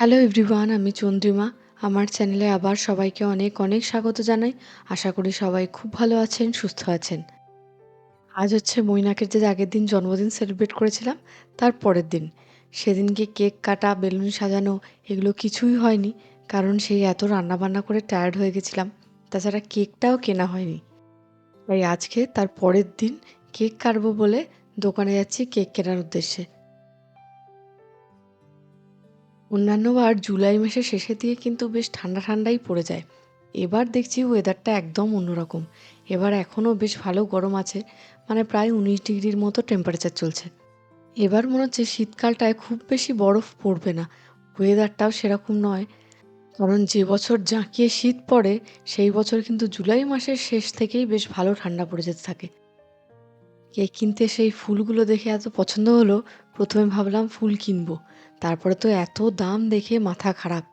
Hello everyone আমি চন্দ্রিমা। আমার চ্যানেলে আবার সবাইকে অনেক অনেক স্বাগত জানাই। আশা করি সবাই খুব ভালো আছেন, সুস্থ আছেন। আজ হচ্ছে মৈনাকের যে আগের দিন জন্মদিন সেলিব্রেট করেছিলাম, তার পরের দিন। সেদিনকে কেক কাটা, বেলুন সাজানো, এগুলো কিছুই হয়নি, কারণ সেই এত রান্নাবান্না করে টায়ার্ড হয়ে গেছিলাম। তাছাড়া কেকটাও কেনা হয়নি। তাই আজকে তার পরের দিন কেক কাটবো বলে দোকানে যাচ্ছি কেক কেনার উদ্দেশ্যে। অন্যান্যবার জুলাই মাসের শেষের দিকে কিন্তু বেশ ঠান্ডা ঠান্ডাই পড়ে যায়। এবার দেখছি ওয়েদারটা একদম অন্যরকম। এবার এখনও বেশ ভালো গরম আছে মানে প্রায় উনিশ ডিগ্রির মতো টেম্পারেচার চলছে। এবার মনে হচ্ছে শীতকালটায় খুব বেশি বরফ পড়বে না। ওয়েদারটাও সেরকম নয়। কারণ যে বছর জাঁকিয়ে শীত পড়ে, সেই বছর কিন্তু জুলাই মাসের শেষ থেকেই বেশ ভালো ঠান্ডা পড়ে যেতে থাকে। কেক কিনতে সেই ফুলগুলো দেখে এত পছন্দ হলো, প্রথমে ভাবলাম ফুল কিনবো। তারপরে তো এত দাম দেখে মাথা খারাপ।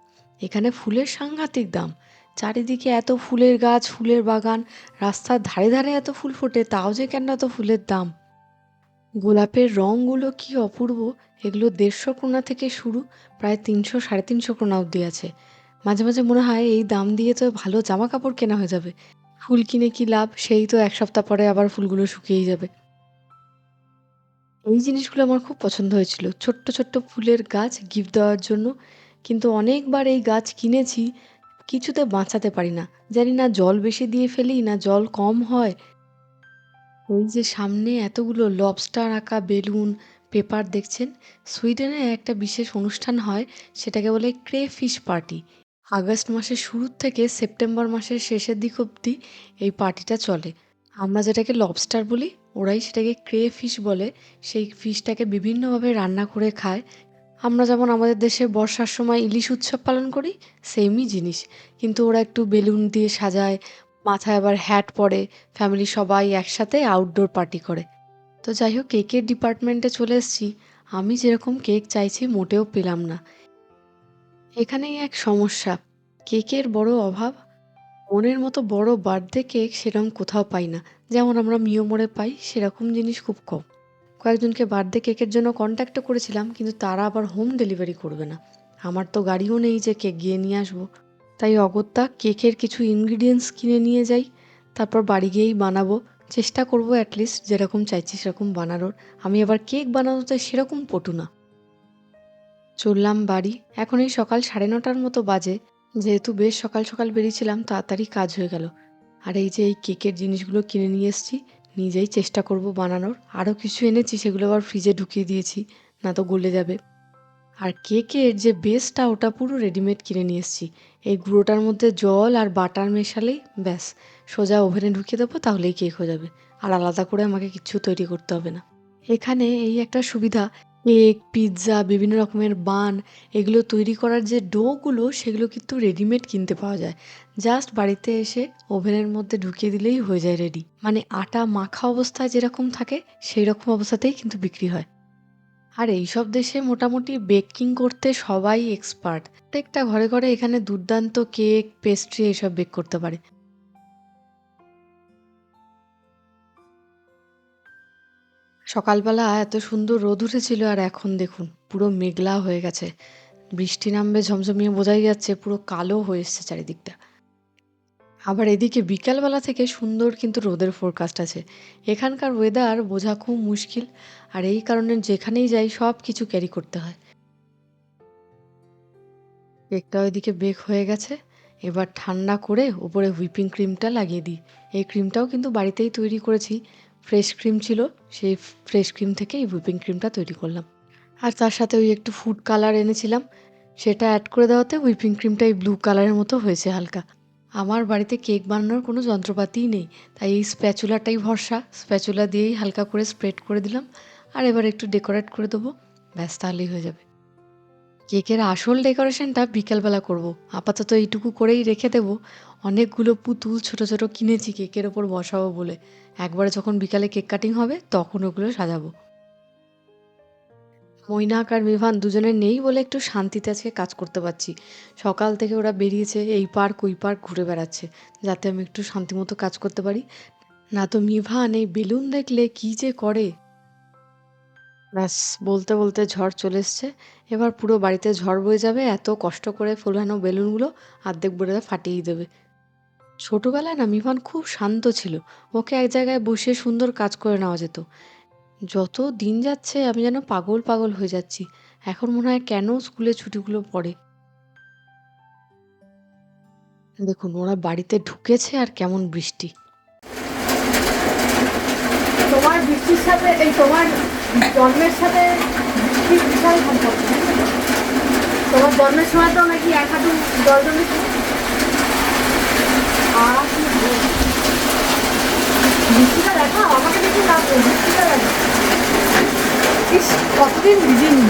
এখানে ফুলের সাংঘাতিক দাম। চারিদিকে এত ফুলের গাছ, ফুলের বাগান, রাস্তার ধারে ধারে এত ফুল ফোটে, তাও যে কেন এত ফুলের দাম। গোলাপের রঙগুলো কি অপূর্ব! এগুলো দেড়শো কোনা থেকে শুরু, প্রায় তিনশো, সাড়ে তিনশো কোনা অবধি আছে। মাঝে মাঝে মনে হয় এই দাম দিয়ে তো ভালো জামা কাপড় কেনা হয়ে যাবে। ফুল কিনে কি লাভ? সেই তো এক সপ্তাহ পরে আবার ফুলগুলো শুকিয়েই যাবে। এই জিনিসগুলো আমার খুব পছন্দ হয়েছিল। ছোট্ট ছোট্ট ফুলের গাছ গিফট দেওয়ার জন্য। কিন্তু অনেকবার এই গাছ কিনেছি, কিছুতে বাঁচাতে পারি না। জানি না জল বেশি দিয়ে ফেলি না জল কম হয়। ওই যে সামনে এতগুলো লবস্টার আঁকা বেলুন পেপার দেখছেন? সুইডেনে একটা বিশেষ অনুষ্ঠান হয়, সেটাকে বলে ক্রে ফিশ পার্টি আগস্ট মাসের শুরুর থেকে সেপ্টেম্বর মাসের শেষের দিক অবধি এই পার্টিটা চলে। আমরা যেটাকে লবস্টার বলি ওরাই সেটাকে ক্রে ফিশ বলে। সেই ফিশটাকে বিভিন্নভাবে রান্না করে খায়। আমরা যেমন আমাদের দেশে বর্ষার সময় ইলিশ উৎসব পালন করি, সেমই জিনিস। কিন্তু ওরা একটু বেলুন দিয়ে সাজায়, মাথায় আবার হ্যাট পরে ফ্যামিলি সবাই একসাথে আউটডোর পার্টি করে। তো যাই হোক কেকের ডিপার্টমেন্টে চলে এসেছি। আমি যেরকম কেক চাইছি, মোটেও পেলাম না। এখানেই এক সমস্যা। কেকের বড় অভাব মনের মতো বড় বার্থডে কেক সেরকম কোথাও পাই না। যেমন আমরা মিও মোড়ে পাই, সেরকম জিনিস খুব কম। কয়েকজনকে বার্থডে কেকের জন্য কন্ট্যাক্টও করেছিলাম, কিন্তু তারা আবার হোম ডেলিভারি করবে না। আমার তো গাড়িও নেই যে কেক গিয়ে নিয়ে আসব। তাই অগত্যা কেকের কিছু ইনগ্রিডিয়েন্টস কিনে নিয়ে যাই, তারপর বাড়ি গিয়েই বানাবো। চেষ্টা করব অ্যাটলিস্ট যেরকম চাইছি সেরকম বানানোর। আমি আবার কেক বানানোতে সেরকম পটু না। চললাম বাড়ি। এখন এই সকাল সাড়ে নটার মতো বাজে। যেহেতু বেশ সকাল সকাল বেরিয়েছিলাম, তাড়াতাড়ি কাজ হয়ে গেল। আর এই যে এই কেকের জিনিসগুলো কিনে নিয়ে এসেছি, নিজেই চেষ্টা করব বানানোর। আরও কিছু এনেছি, সেগুলো আবার ফ্রিজে ঢুকিয়ে দিয়েছি, না তো গলে যাবে। আর কেকের যে বেসটা ওটা পুরো রেডিমেড কিনে নিয়ে এসেছি। এই গুঁড়োটার মধ্যে জল আর বাটার মেশালেই ব্যাস। সোজা ওভেনে ঢুকিয়ে দেবো, তাহলেই কেক হয়ে যাবে। আর আলাদা করে আমাকে কিচ্ছু তৈরি করতে হবে না। এখানে এই একটা সুবিধা কেক পিৎজা বিভিন্ন রকমের বান এগুলো তৈরি করার যে ডোগুলো সেগুলো কিন্তু রেডিমেড কিনতে পাওয়া যায়। জাস্ট বাড়িতে এসে ওভেনের মধ্যে ঢুকিয়ে দিলেই হয়ে যায় রেডি মানে আটা মাখা অবস্থায় যেরকম থাকে সেই রকম অবস্থাতেই কিন্তু বিক্রি হয়। আর এইসব দেশে মোটামুটি বেকিং করতে সবাই এক্সপার্ট প্রত্যেকটা ঘরে ঘরে এখানে দুর্দান্ত কেক পেস্ট্রি এসব বেক করতে পারে। সকালবেলা এত সুন্দর রোদ উঠেছিল আর এখন দেখুন, পুরো মেঘলা হয়ে গেছে। বৃষ্টি নামবে ঝমঝমিয়ে বোঝাই যাচ্ছে পুরো কালো হয়ে এসছে চারিদিকটা। আবার এদিকে বিকালবেলা থেকে সুন্দর কিন্তু রোদের ফোরকাস্ট আছে। এখানকার ওয়েদার বোঝা খুব মুশকিল আর এই কারণে যেখানেই যাই সব কিছু ক্যারি করতে হয়। কেকটা ওইদিকে বেক হয়ে গেছে, এবার ঠান্ডা করে ওপরে হুইপিং ক্রিমটা লাগিয়ে দিই। এই ক্রিমটাও কিন্তু বাড়িতেই তৈরি করেছি ফ্রেশ ক্রিম ছিল, সেই ফ্রেশ ক্রিম থেকে এই হুইপিং ক্রিমটা তৈরি করলাম। আর তার সাথে ওই একটু ফুড কালার এনেছিলাম, সেটা অ্যাড করে দেওয়াতে হুইপিং ক্রিমটা এই ব্লু কালারের মতো হয়েছে হালকা। আমার বাড়িতে কেক বানানোর কোনো যন্ত্রপাতিই নেই, তাই এই স্প্যাচুলাটাই ভরসা। স্প্যাচুলা দিয়েই হালকা করে স্প্রেড করে দিলাম, আর এবার একটু ডেকোরেট করে দেবো, ব্যাস তাহলেই হয়ে যাবে। কেকের আসল ডেকোরেশনটা বিকেলবেলা করব। আপাতত এইটুকু করেই রেখে দেবো। অনেকগুলো পুতুল ছোট ছোট কিনেছি কেকের ওপর বসাবো বলে। একবারে যখন বিকালে কেক কাটিং হবে, তখন ওগুলো সাজাবো। মৈনাক আর মিভান দুজনের নেই বলে একটু শান্তিতে আজকে কাজ করতে পারছি। সকাল থেকে ওরা বেরিয়েছে, এই পার্ক, ওই পার্ক ঘুরে বেড়াচ্ছে, যাতে আমি একটু শান্তিমতো কাজ করতে পারি। না তো মিভান, এই বেলুন দেখলে কী যে করে? ব্যাস, বলতে বলতে ঝড় চলে এসছে। এবার পুরো বাড়িতে ঝড় বয়ে যাবে, এত কষ্ট করে ফোলানো বেলুনগুলো আর্ধেক বেড়ে ফাটিয়ে দেবে। ছোটোবেলায় না মিফান খুব শান্ত ছিল। ওকে এক জায়গায় বসে সুন্দর কাজ করে নেওয়া যেত। যত দিন যাচ্ছে, আমি যেন পাগল পাগল হয়ে যাচ্ছি। এখন মনে হয় কেন স্কুলে ছুটিগুলো পড়ে। দেখুন, ওরা বাড়িতে ঢুকেছে আর কেমন বৃষ্টি। তোমার বৃষ্টির সাথে এই তোমার জন্মের সাথে বিশাল সম্পর্ক? তোমার জন্মের সময় তো নাকি এক হাঁটু জল জমে বৃষ্টিটা দেখো, আমাকে দেখে বৃষ্টিটা কতদিন ভিজিনি।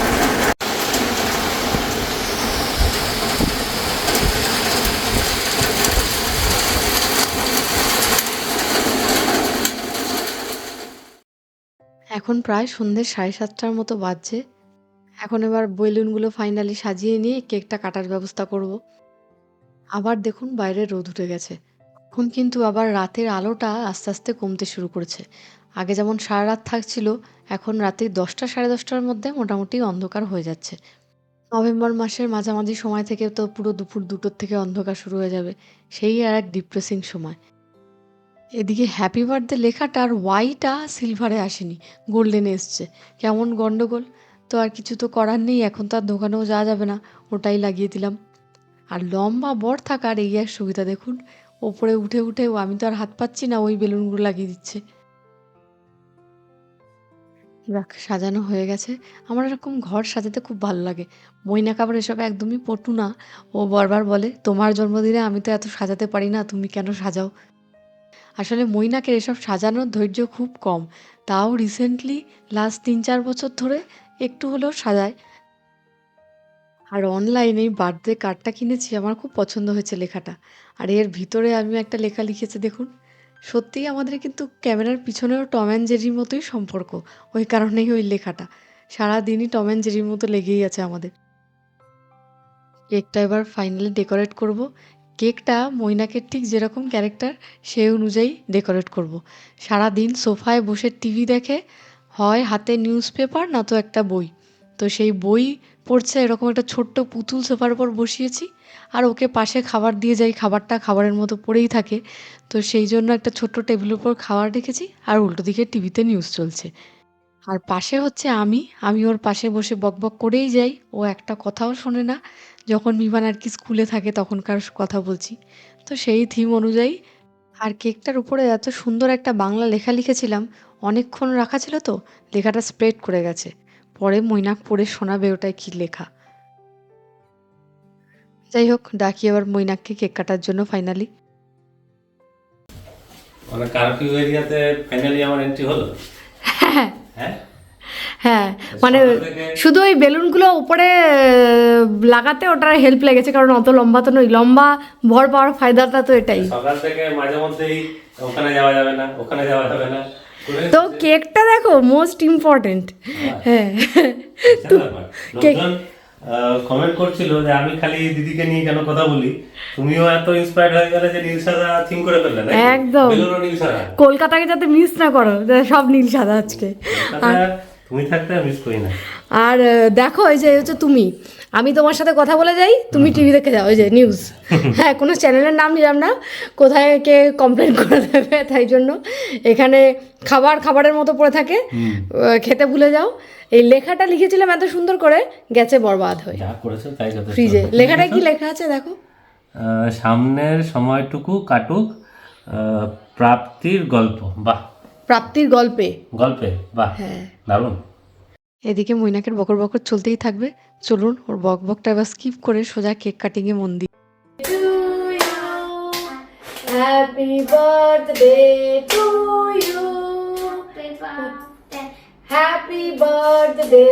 এখন প্রায় সন্ধ্যে সাড়ে সাতটার মতো বাজছে। এখন এবার বেলুনগুলো ফাইনালি সাজিয়ে নিয়ে কেকটা কাটার ব্যবস্থা করব। আবার দেখুন বাইরে রোদ উঠে গেছে। এখন কিন্তু আবার রাতের আলোটা আস্তে আস্তে কমতে শুরু করেছে। আগে যেমন সারা রাত থাকছিল, এখন রাতে দশটা সাড়ে দশটার মধ্যে মোটামুটি অন্ধকার হয়ে যাচ্ছে। নভেম্বর মাসের মাঝামাঝি সময় থেকে তো পুরো দুপুর দুটোর থেকে অন্ধকার শুরু হয়ে যাবে। সেই আর এক ডিপ্রেসিং সময়। এদিকে হ্যাপি বার্থডে লেখাটা আর ওয়াইটা সিলভারে আসেনি গোল্ডেনে এসছে। কেমন গন্ডগোল? তো আর কিছু তো করার নেই, এখন তো আর দোকানেও যাওয়া যাবে না, ওটাই লাগিয়ে দিলাম। আর লম্বা বর থাকার এই এক সুবিধা দেখুন, ওপরে উঠে উঠে আমি তো আর হাত পাচ্ছি না, ওই বেলুনগুলো লাগিয়ে দিচ্ছে। যাক সাজানো হয়ে গেছে। আমার এরকম ঘর সাজাতে খুব ভালো লাগে। মৈনাক আবার এসব একদমই পটু না। ও বারবার বলে, তোমার জন্মদিনে আমি তো এত সাজাতে পারি না, তুমি কেন সাজাও? আসলে মৈনাকের এসব সাজানোর ধৈর্য খুব কম। তাও রিসেন্টলি লাস্ট তিন চার বছর ধরে একটু হলেও সাজায়। আর অনলাইনে এই বার্থডে কার্ডটা কিনেছি, আমার খুব পছন্দ হয়েছে লেখাটা। আর এর ভিতরে আমি একটা লেখা লিখেছি, দেখুন। সত্যিই আমাদের কিন্তু ক্যামেরার পিছনেও টম অ্যান্ড জেরির মতোই সম্পর্ক, ওই কারণেই ওই লেখাটা। সারাদিনই টম অ্যান্ড জেরির মতো লেগেই আছে আমাদের। কেকটা এবার ফাইনালি ডেকোরেট করব। কেকটা মৈনাকের ঠিক যেরকম ক্যারেক্টার, সেই অনুযায়ী ডেকোরেট করব। সারাদিন সোফায় বসে টিভি দেখে, হয় হাতে নিউজ পেপার না তো একটা বই। তো সেই বই পড়ছে, এরকম একটা ছোট্ট পুতুল সোফার উপর বসিয়েছি, আর ওকে পাশে খাবার দিয়ে যাই, খাবারটা খাবারের মতো পড়েই থাকে। তো সেই জন্য একটা ছোট্ট টেবিলের উপর খাবার রেখেছি, আর উল্টো দিকে টিভিতে নিউজ চলছে। আর পাশে হচ্ছে আমি আমি ওর পাশে বসে বকবক করেই যাই, ও একটা কথাও শোনে না যখন বিমান আর কি স্কুলে থাকে তখনকার কথা বলছি। তো সেই থিম অনুযায়ী আর কেকটার উপরে এত সুন্দর একটা বাংলা লেখা লিখেছিলাম অনেকক্ষণ রাখা ছিল তো লেখাটা স্প্রেড করে গেছে। পরে মৈনাক পড়ে শোনাবে ওটায় কী লেখা। যাই হোক ডাকি আবার মৈনাককে কেক কাটার জন্য ফাইনালি মানে কারফিউ এরিয়াতে ফাইনালি আমার এন্ট্রি হলো? হ্যাঁ? হ্যাঁ মানে শুধু ওই বেলুনগুলো উপরে লাগাতে ওটার হেল্প লেগেছে কারণ অত লম্বা তো নই লম্বা ভর পাওয়ার ফায়দাটা তো এটাই। সকাল থেকে মাঝে মধ্যেই ওখানে যাওয়া যাবে না ওখানে যাওয়া যাবে না। তো কেকটা দেখো মোস্ট ইম্পর্টেন্ট হ্যাঁ। বিশাল ব্যাপার। কমেন্ট করছিল যে আমি খালি দিদিকে নিয়ে কেন কথা বলি? তুমিও এত ইন্সপায়ার্ড হয়ে গেলে যে নীল সাদা থিম করে ফেললে একদম। কলকাতাকে যাতে মিস না করো সব নীল সাদা আজকে। কলকাতা তুমি থাকতে মিস করি না। আর দেখো এই যে হচ্ছে তুমি। আমি তোমার সাথে কথা বলে যাই তুমি টিভি দেখে যাও ওই যে নিউজ হ্যাঁ কোনো চ্যানেলের নাম নিলাম না কোথায় কে কমপ্লেন করে দেবে তাই জন্য। এখানে খাবার খাবারের মতো পড়ে থাকে। খেতে ভুলে যাও। এই লেখাটা লিখেছিলাম এত সুন্দর করে গেছে বরবাদ হয়ে। ফ্রিজে লেখাটা কি লেখা আছে দেখো। সামনের সময়টুকু কাটুক। প্রাপ্তির গল্প। বাহ প্রাপ্তির গল্পে। গল্পে? বাহ হ্যাঁ। দারুণ। এদিকে মৈনাকের বকর বকর চলতেই থাকবে। চলুন ওর বক বকটা এবার স্কিপ করে সোজা কেক কাটিংয়ে মন দিই। Happy birthday to you happy birthday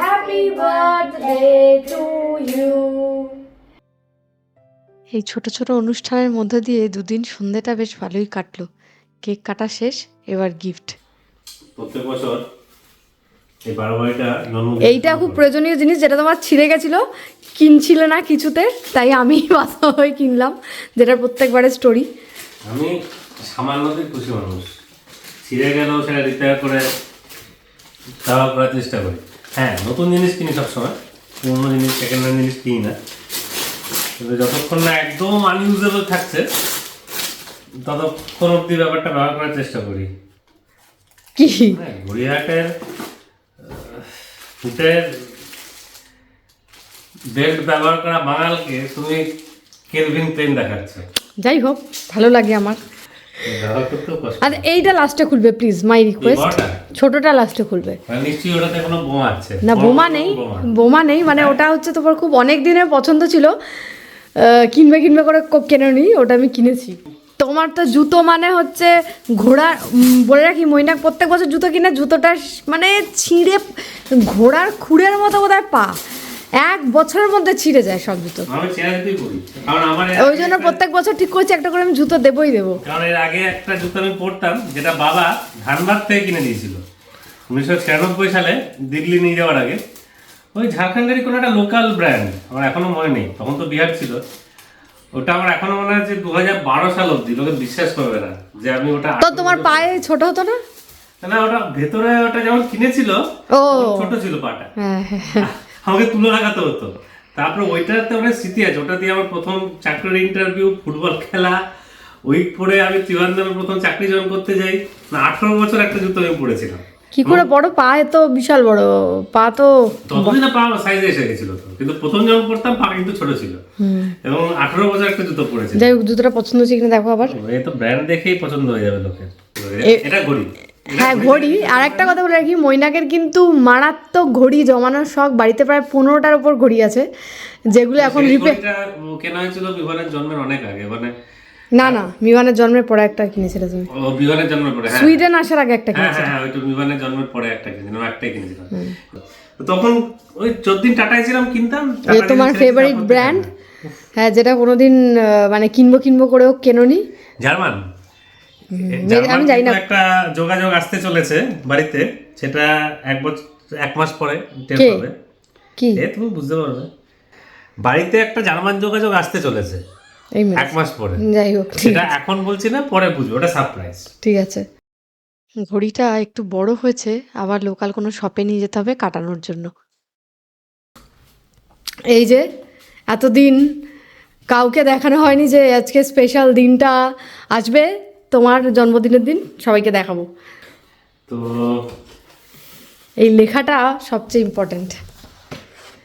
happy birthday to you এই ছোট ছোট অনুষ্ঠানের মধ্যে দিয়ে দুদিন সন্ধেটা বেশ ভালোই কাটলো। কেক কাটা শেষ এবার গিফট প্রত্যেক বছর এই বারো বাড়িটা এইটা খুব প্রয়োজনীয় জিনিস যেটা তোমার ছিঁড়ে গেছিল কিনছিলে না কিছুতে তাই আমি বাধ্য হয়ে কিনলাম যেটা প্রত্যেকবারের স্টোরি আমি সামান্যতেই খুশি মানুষ। ছিঁড়ে গেল সেটা রিপেয়ার করে ব্যবহার করার চেষ্টা করি। হ্যাঁ নতুন জিনিস কিনি সবসময় পুরোনো জিনিস সেকেন্ড হ্যান্ড জিনিস কিনি না। কিন্তু যতক্ষণ না একদম আনইউজেবল থাকছে ততক্ষণ অব্দি ব্যাপারটা ব্যবহার করার চেষ্টা করি। কি? হ্যাঁ গড়িয়াহাটের ফুটের বেল্ট ব্যবহার করা বাঙালকে তুমি কেলভিন প্লেন দেখাচ্ছ। যাই হোক ভালো লাগে আমার। আর এইটা লাস্টে খুলবে প্লিজ মাই রিকোয়েস্ট ছোটটা লাস্টে খুলবে। মানে নিশ্চয়ই ওটাতে কোনো বোমা আছে। না বোমা নেই বোমা। নেই মানে ওটা হচ্ছে তোমার খুব অনেক দিনের পছন্দ ছিল। কিনবে কিনবে করে কেননি ওটা আমি কিনেছি। তোমার তো জুতো মানে হচ্ছে ঘোড়ার বলে রাখি মৈনাক প্রত্যেক বছর জুতো কিনে জুতোটা মানে ছিঁড়ে ঘোড়ার খুঁড়ের মতো বোধহয় পা। এক বছরের মধ্যে ছিঁড়ে যায় সব জুতো। ওই জন্য একটা- প্রত্যেক বছর ঠিক করছি একটা করে আমি জুতো দেবই দেবো। কারণ এর আগে একটা জুতো আমি পরতাম যেটা বাবা ধানবাদ থেকে কিনে দিয়েছিল উনিশশো ছিয়ানব্বই সালে দিল্লি নিয়ে যাওয়ার আগে। ওই ঝাড়খণ্ডেরই কোনো একটা লোকাল ব্র্যান্ড আমার এখনও মনে নেই। তখন তো বিহার ছিল। ওটা আমার এখনও মনে আছে দু হাজার বারো সাল অব্দি লোকে বিশ্বাস করবে না যে আমি ওটা তো তোমার পায়ে ছোট হতো না? না ওটা ভেতরে ওটা যেমন কিনেছিল ও। ছোট ছিল পাটা। হ্যাঁ হ্যাঁ আমাকে তুলে লাগাতে হতো। তারপরে ওইটাতে অনেক স্মৃতি আছে। ওটা দিয়ে আমার প্রথম চাকরির ইন্টারভিউ ফুটবল খেলা ওই পরে আমি ত্রিবান্ধবে প্রথম চাকরি জয়েন করতে যাই না আঠারো বছর একটা জুতো আমি পড়েছিলাম কি করে বড়? পায়ে তো বিশাল বড়। পা তো ততদিন পা সাইজে এসে গেছিল তো। কিন্তু প্রথম যখন পড়তাম পা কিন্তু ছোট ছিল। এবং আঠারো বছর একটা জুতো যাই হোক জুতোটা পছন্দ হচ্ছে কিনা দেখো আবার। এই তো ব্র্যান্ড দেখেই পছন্দ হয়ে যাবে এটা ঘড়ি। হ্যাঁ ঘড়ি। আর একটা কথা বলে রাখি মৈনাকের কিন্তু মারাত্মক ঘড়ি জমানোর শখ। বাড়িতে প্রায় পনেরোটার উপর ঘড়ি আছে যেগুলো এখন রিপে কেনা হয়েছিল জন্মের অনেক আগে। মানে না না মিমানের জন্মের পরে একটা কিনেছিলে তুমি। ও বিমানের জন্মের পরে হ্যাঁ। সুইডেন আসার আগে একটা হ্যাঁ কিনেছিলে। হ্যাঁ ওইটা বিমানের জন্মের পরে একটা কিনেছিলাম একটাই কিনেছিলাম। তো তখন ওই চোদ্দিন টাটায় ছিলাম কিনতাম এ তোমার ফেভারিট ব্র্যান্ড হ্যাঁ যেটা কোনোদিন মানে কিনবো কিনবো করেও কেননি? জার্মান। আমি জানি না। একটা যোগাযোগ আসতে চলেছে বাড়িতে সেটা এক বছর এক মাস পরে টের কে? পাবে। কি? এ তুমি বুঝতে পারবে। বাড়িতে একটা জার্মান যোগাযোগ আসতে চলেছে। এই। এক মাস পরে। যাই হোক ঠিক সেটা এখন বলছি না পরে বুঝবে। ওটা সারপ্রাইজ ঠিক আছে। ঘড়িটা একটু বড় হয়েছে আবার লোকাল কোনো শপে নিয়ে যেতে হবে কাটানোর জন্য। এই যে এতদিন কাউকে দেখানো হয়নি যে আজকে স্পেশাল দিনটা আসবে তোমার জন্মদিনের দিন সবাইকে দেখাবো। তো এই লেখাটা সবচেয়ে ইম্পর্ট্যান্ট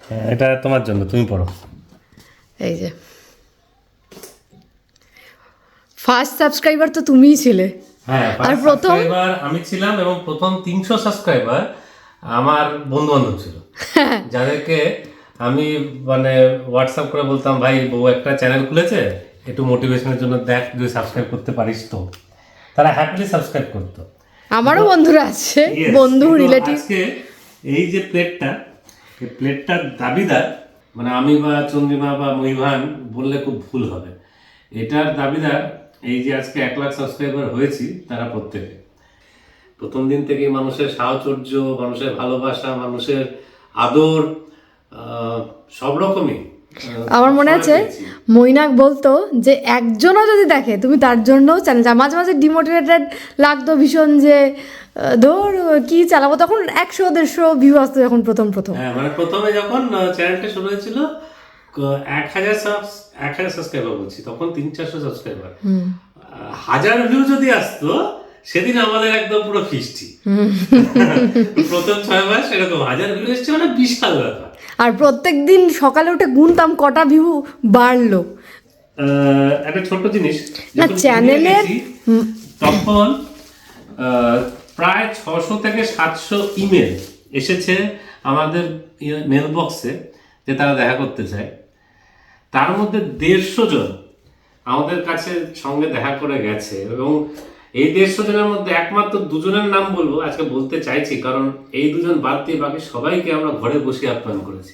হ্যাঁ, এটা তোমার জন্য তুমি পড়ো। এই যে। ফার্স্ট সাবস্ক্রাইবার তো তুমিই ছিলে। হ্যাঁ আর প্রথম? আমি ছিলাম এবং প্রথম তিনশো সাবস্ক্রাইবার আমার বন্ধু বান্ধব ছিল। যাদেরকে আমি মানে হোয়াটসঅ্যাপ করে বলতাম ভাই বউ একটা চ্যানেল খুলেছে একটু মোটিভেশনের জন্য দেখ যদি সাবস্ক্রাইব করতে পারিস তো। তারা হ্যাপিলি সাবস্ক্রাইব করতো। আমারও বন্ধুরা আছে বন্ধু রিলেটিভ এই যে প্লেটটা এই প্লেটটার দাবিদার মানে আমি বা চন্দ্রিমা বা মহিভান বললে খুব ভুল হবে। এটার দাবিদার এই যে আজকে এক লাখ সাবস্ক্রাইবার হয়েছি তারা প্রত্যেকে। প্রথম দিন থেকেই মানুষের সাহচর্য মানুষের ভালোবাসা মানুষের আদর সব রকমই আমার মনে আছে। মৈনাক বলতো যে একজনও যদি দেখে তুমি তার জন্যও চ্যানেল মাঝে মাঝে ডিমোটিভেটেড লাগতো ভীষণ যে ধর কি চালাবো? তখন একশো দেড়শো ভিউ আসতো যখন প্রথম প্রথম। হ্যাঁ মানে প্রথমে যখন চ্যানেলটা শুরু হয়েছিল এক হাজার এক হাজার সাবস্ক্রাইবার বলছি তখন তিন চারশো সাবস্ক্রাইবার হাজার ভিউ যদি আসতো সেদিন আমাদের একদম পুরো ফিস্টি প্রথম ছয় মাস এরকম হাজার ভিউ এসছে মানে বিশাল ব্যাপার। আর প্রত্যেক দিন সকালে উঠে গুনতাম কটা ভিউ বাড়লো। একটা ছোট জিনিস না, চ্যানেলের- তখন প্রায় ছশো থেকে সাতশো ইমেল এসেছে আমাদের মেল বক্সে যে তারা দেখা করতে চায়। তার মধ্যে দেড়শো জন আমাদের কাছে সঙ্গে দেখা করে গেছে এবং এই দেড়শো জনের মধ্যে একমাত্র দুজনের নাম বলব, আজকে বলতে চাইছি, কারণ এই দুজন বাদ দিয়ে বাকি সবাইকে আমরা ঘরে বসে আপ্যায়ন করেছি।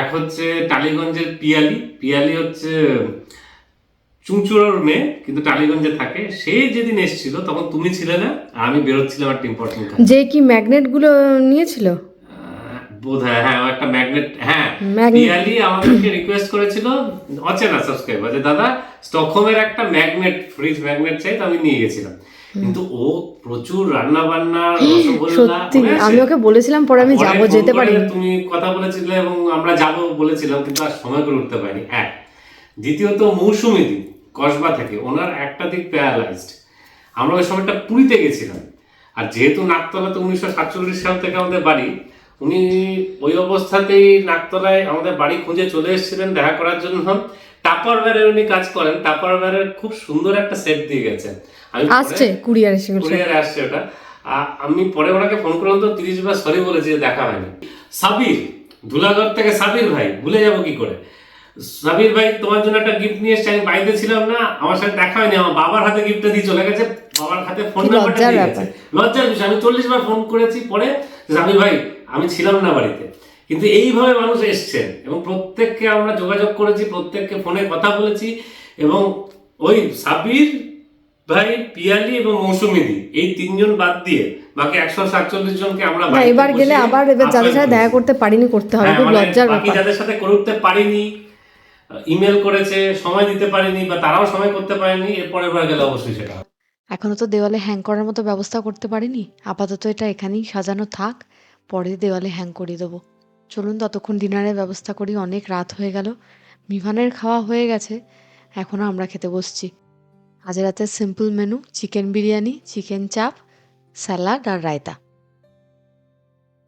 এক হচ্ছে টালিগঞ্জের পিয়ালি পিয়ালি হচ্ছে চুঁচুড়োর মেয়ে, কিন্তু টালিগঞ্জে থাকে। সে যেদিন এসেছিল, তখন তুমি ছিলে না, আর আমি বেরোচ্ছিলাম ইম্পর্টেন্ট কাজ যে কি ম্যাগনেটগুলো নিয়েছিল? হয় একটা ম্যাগনেট হ্যাঁ. পিয়ালি আমাদেরকে রিকোয়েস্ট করেছিল অচেনা সাবস্ক্রাইবার যে দাদা স্টকহোমের একটা ম্যাগনেট ফ্রিজ ম্যাগনেট চাই তো আমি নিয়ে গেছিলাম। কিন্তু ও প্রচুর রান্না বান্না সত্যি আমি ওকে বলেছিলাম পরে আমি পরে যাব যেতে পারিনি তুমি কথা বলেছিলে এবং আমরা যাব বলেছিলাম কিন্তু আর সময় করে উঠতে পারিনি। এক দ্বিতীয়ত মৌসুমী দিক কসবা থেকে ওনার একটা দিক প্যারালাইজড আমরা ওই সময়টা পুরীতে গেছিলাম। আর যেহেতু নাকতলাতে উনিশশো সাতচল্লিশ সাল থেকে আমাদের বাড়ি উনি ওই অবস্থাতেই নাকতলায় আমাদের বাড়ি খুঁজে চলে এসেছিলেন দেখা করার জন্য। টাপার ব্যারের উনি কাজ করেন। টাপার ব্যারের খুব সুন্দর একটা সেট দিয়ে গেছেন। আমি আসছে কুরিয়ার এসে কুরিয়ারে আসছে ওটা। আমি পরে ওনাকে ফোন করলাম তো তিরিশ বার সরি বলেছি যে দেখা হয়নি। সাবির ধুলাগড় থেকে সাবির ভাই ভুলে যাব কি করে? সাবির ভাই তোমার জন্য একটা গিফট নিয়ে এসেছি আমি বাড়িতে ছিলাম না আমার সাথে দেখা হয়নি আমার বাবার হাতে গিফটটা দিয়ে চলে গেছে বাবার হাতে ফোন নাম্বারটা দিয়ে গেছে। লজ্জার বিষয় আমি চল্লিশ বার ফোন করেছি পরে সাবির ভাই আমি ছিলাম না বাড়িতে। কিন্তু এইভাবে মানুষ এসছেন এবং প্রত্যেককে আমরা যোগাযোগ করেছি প্রত্যেককে ফোনে কথা বলেছি এবং ওই সাবির ভাই পিয়ালি এবং মৌসুমিদি এই তিনজন বাদ দিয়ে বাকি একশো সাতচল্লিশ জনকে আমরা এবার গেলে আবার এবার যাদের সাথে দেখা করতে পারিনি করতে হবে হ্যাঁ, খুব মানে লজ্জার বাকি যাদের সাথে করে উঠতে পারিনি ইমেল করেছে সময় দিতে পারিনি বা তারাও সময় করতে পারেনি এরপরে এবার গেলে অবশ্যই সেটা এখনও তো দেওয়ালে হ্যাং করার মতো ব্যবস্থা করতে পারিনি। আপাতত এটা এখানেই সাজানো থাক। পরে দেওয়ালে হ্যাং করিয়ে দেবো। চলুন ততক্ষণ ডিনারের ব্যবস্থা করি, অনেক রাত হয়ে গেল। মিভানের খাওয়া হয়ে গেছে, এখনও আমরা খেতে বসছি। আজ রাতে simple menu chicken biryani chicken চাপ স্যালাড আর রায়তা।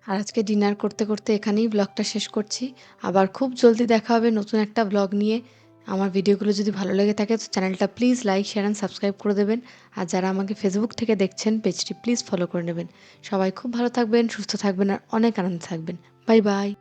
আর আজকে ডিনার করতে করতে এখানেই ব্লগটা শেষ করছি। আবার খুব জলদি দেখা হবে নতুন একটা ব্লগ নিয়ে। আমার ভিডিওগুলো যদি ভালো লেগে থাকে, তো চ্যানেলটা please like share and subscribe করে দেবেন। আর যারা আমাকে ফেসবুক থেকে দেখছেন পেজটি প্লিজ ফলো করে নেবেন। সবাই খুব ভালো থাকবেন, সুস্থ থাকবেন, আর অনেক আনন্দ থাকবেন। Bye bye